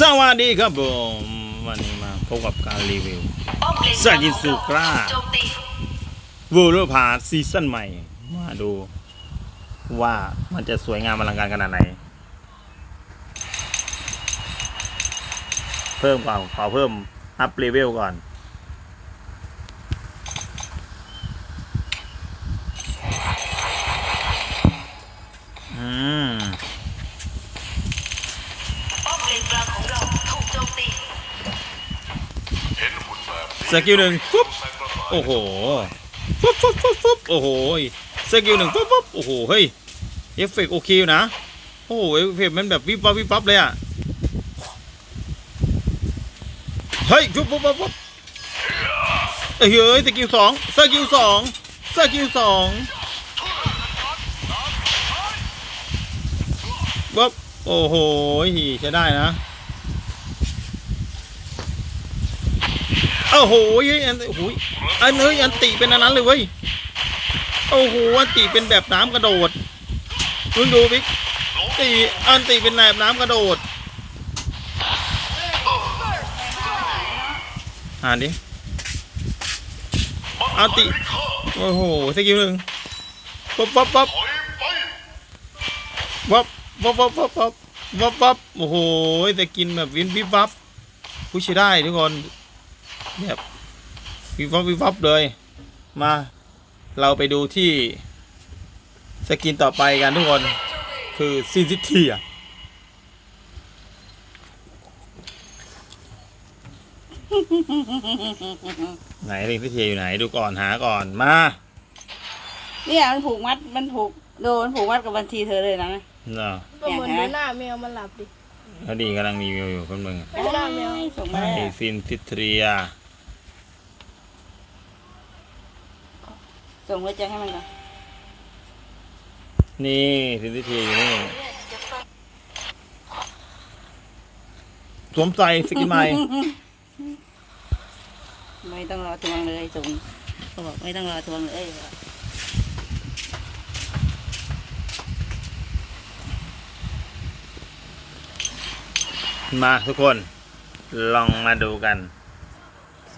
สวัสดีครับผมวันนี้มาพบกับการรีวิวสกินสุกราเวอร์พาซีซั่นใหม่ มาดูว่ามันจะสวยงามอลังการขนาดไหน เพิ่มก่อนขอเพิ่มอัพเลเวลก่อน อืม ป้อมเลน กลางของเราถูกโจมตีสกิลหนึ่งปุ๊บโอ้โหปุ๊บปุ๊บปุ๊บปุ๊บโอ้โหสกิลหนึ่งปุ๊บปุ๊บโอ้โหเฮ้ยเอฟเฟกต์โอเคอยู่นะโอ้โหเอฟเฟกต์มันแบบวิบวับวิบวับเลยอะเฮ้ยปุ๊บปุ๊บปุ๊บปุ๊บเอ้ยเฮ้ยสกิลสองสกิลสองสกิลสองปุ๊บ โอ้โหหีใช้ได้นะ โอ้โหเฮ้ยอันโอ้โหอันเฮ้ยอันติเป็นอันนั้นเลยเว้ย โอ้โห อันติเป็นแบบน้ำกระโดดมึงดูบิ๊กติอันติเป็นแบบน้ำกระโดด อ่านดิ อันติโอ้โหสกิลหนึ่งป๊บปั๊บปั๊บปั๊บปั๊บปั๊บป๊บ ปั๊บปั๊บโอ้โหสกินแบบวินวิบวับผู้ใช้ได้ทุกคนแบบวิบวับวิบวับเลย มา เราไปดูที่สกินต่อไปกันทุกคน คือซินซิเทียไหนซินซิเทียอยู่ไหนดูก่อนหาก่อนมา เนี่ยมันผูกมัดมันผูกโดนผูกมัดกับบัญชีเธอเลยนะ เนาะก็เหมือนดูหน้าแมวมันหลับดิเขาดีกำลังรีวิวอยู่คนมึงดูหน้าแมวส่งมาไอซินซิเทียส่งหัวใจให้มันก่อนนี่ซินซิเทียอยู่นี่สวมใส่สกินใหม่ไม่ต้องรอทวงเลยส่งเขาบอกไม่ต้องรอทวงเลย มาทุกคนลองมาดูกัน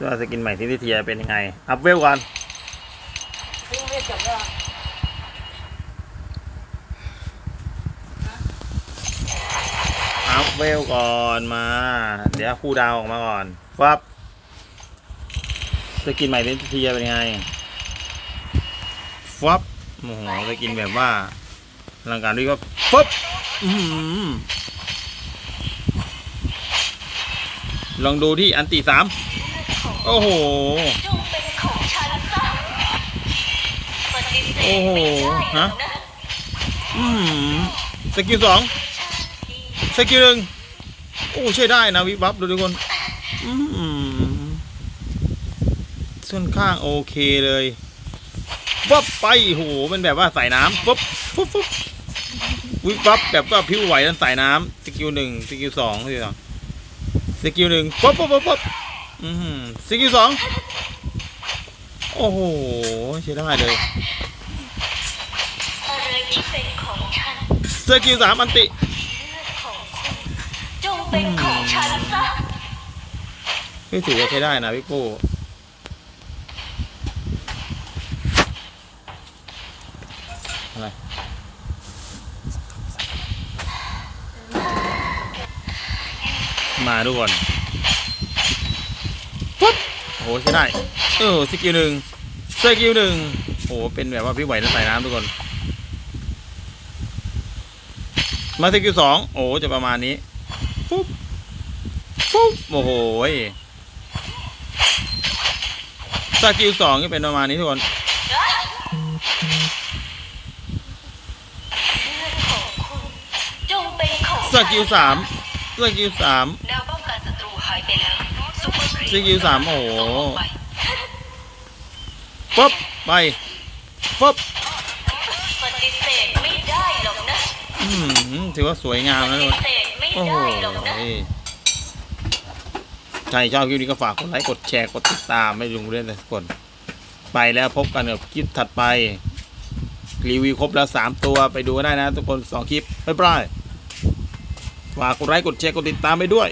ว่าสกินใหม่ที่ทิเทียเป็นยังไง อัพเวลก่อนอัพเวลก่อนมา เดี๋ยวคู่ดาวออกมาก่อนวับสกินใหม่ที่ทิเทียเป็นยังไงฟับโอ้โหสกินแบบว่าลังการด้วยก็ฟับอือหือ ลองดูที่อันติสามโอ้โห จงเป็นของฉันซะปฏิเสโอ้โหไม่ได้หรฮะอกนะอืมสกิลสองสกิลหนึ่งโอ้ใช่ได้นะวิบวับดูทุกคนอืมส่วนข้างโอเคเลยวับไปโหเป็นแบบว่าใส่น้ำปุ๊บปุ๊บปุ๊บวิบวับแบบว่าผิวไหวนั่นใส่น้ำสกิลหนึ่งสกิลสองสกิลสอง กิลหนึ่งปุ๊บปุ๊บปุ๊บปุ๊บอืมสกิลสองโอ้โหใช้ได้เลยอะไรที่เป็นของฉันสกิลสามอันติเลือดของคุณจงเป็นของฉันซะเฮ้ยถือว่าใช้ได้นะพี่โก้อะไร มาทุกคนปุ๊บโอ้โหใช้ได้เออสกิลหนึ่งสกิลหนึ่งโอ้โหเป็นแบบว่าพี่ไหวแล้วใส่น้ำทุกคน มาสกิลสองโอ้โหจะประมาณนี้ปุ๊บปุ๊บโอ้โหยสกิลสองก็เป็นประมาณนี้ทุกคนเลือดของคุณจงเป็นของสกิลสามสกิลสาม ซุปเปอร์ครีสกิลสามโอ้โหปุ๊บไปปุ๊บปฏิเสธไม่ได้หรอกนะอืมถือว่าสวยงามนะทุกคนโอ้โหใครชอบคลิปนี้ก็ฝากกดไลค์กดแชร์กดติดตามไม่ลุงเล่นทุกคนไปแล้วพบกันกับคลิปถัดไป รีวิวครบแล้วสามตัวไปดูได้นะ ทุกคนสองคลิปบ๊ายบายฝากกดไลค์กดแชร์กดติดตามไปด้วย